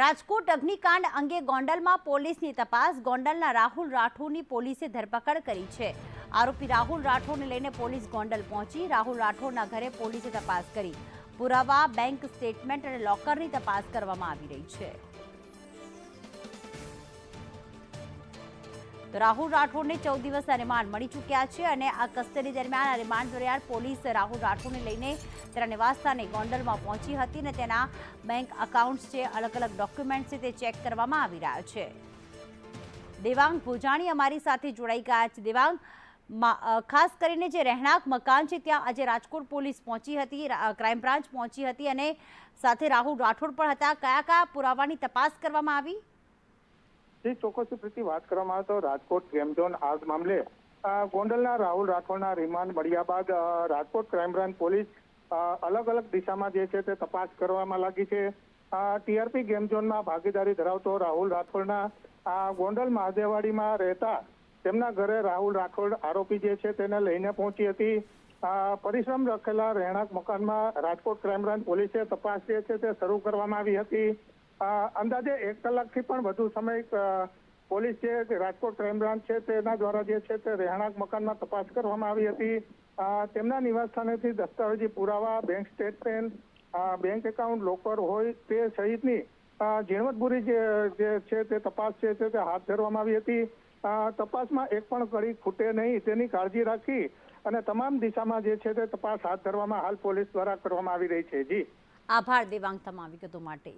રાજકોટ અગ્નિકાંડ અંગે ગોંડલમાં પોલીસની તપાસ. ગોંડલના રાહુલ રાઠોડની પોલીસે ધરપકડ કરી છે. આરોપી રાહુલ રાઠોડને લઈને પોલીસ ગોંડલ પહોંચી. રાહુલ રાઠોડના ઘરે પોલીસે તપાસ કરી. પુરાવા, બેંક સ્ટેટમેન્ટ અને લોકરની તપાસ કરવામાં આવી રહી છે. રાહુલ રાઠોડને ચૌદ દિવસના રિમાન્ડ મળી ચૂક્યા છે અને આ કસ્ટડી દરમિયાન રિમાન્ડ દરમિયાન પોલીસ રાહુલ રાઠોડને લઈને તેના નિવાસસ્થાને ગોંડલમાં પહોંચી હતી અને તેના બેંક અકાઉન્ટ્સ છે અલગ અલગ ડોક્યુમેન્ટ્સ છે તે ચેક કરવામાં આવી રહ્યા છે. દેવાંગ ભોજાણી અમારી સાથે જોડાઈ ગયા છે. દેવાંગ ખાસ કરીને જે રહેણાંક મકાન છે ત્યાં આજે રાજકોટ પોલીસ પહોંચી હતી ક્રાઇમ બ્રાન્ચ પહોંચી હતી અને સાથે રાહુલ રાઠોડ પણ હતા. કયા કયા પુરાવાની તપાસ કરવામાં આવી? જે ચોક્કસ પ્રતિ વાત કરવામાં આવે તો રાજકોટ ગેમ ઝોન આગ મામલે ગોંડલના રાહુલ રાઠોડના રિમાન્ડ મળ્યા બાદ રાજકોટ ક્રાઇમ બ્રાન્ચ પોલીસ અલગ અલગ દિશામાં જે છે તે તપાસ કરવામાં લાગી છે. ટીઆરપી ગેમ ઝોનમાં ભાગીદારી ધરાવતો રાહુલ રાઠોડના ગોંડલ મહાદેવાડીમાં રહેતા તેમના ઘરે રાહુલ રાઠોડ આરોપી જે છે તેને લઈને પહોંચી હતી. પરિશ્રમ રખેલા રહેણાંક મકાનમાં રાજકોટ ક્રાઇમ બ્રાન્ચ પોલીસે તપાસ જે છે તે શરૂ કરવામાં આવી હતી. અંદાજે એક કલાકથી પણ વધુ સમય પોલીસ જે રાજકોટ ક્રાઇમ બ્રાન્ચ છે તેના દ્વારા જે છે તે રહેણાંક મકાનમાં તપાસ કરવામાં આવી હતી. તેમના નિવાસ સ્થાનેથી દસ્તાવેજી પુરાવા bank statement bank account locker હોય તે સહિતની ઝીણવટભૂરી જે છે તે તપાસ છે તે હાથ ધરવામાં આવી હતી. તપાસમાં એક પણ કડી ખૂટે નહીં તેની કાળજી રાખી અને તમામ દિશામાં જે છે તે તપાસ હાથ ધરવામાં હાલ પોલીસ દ્વારા કરવામાં આવી રહી છે. જી. આભાર દેવાંગ તમામ વિગતો માટે.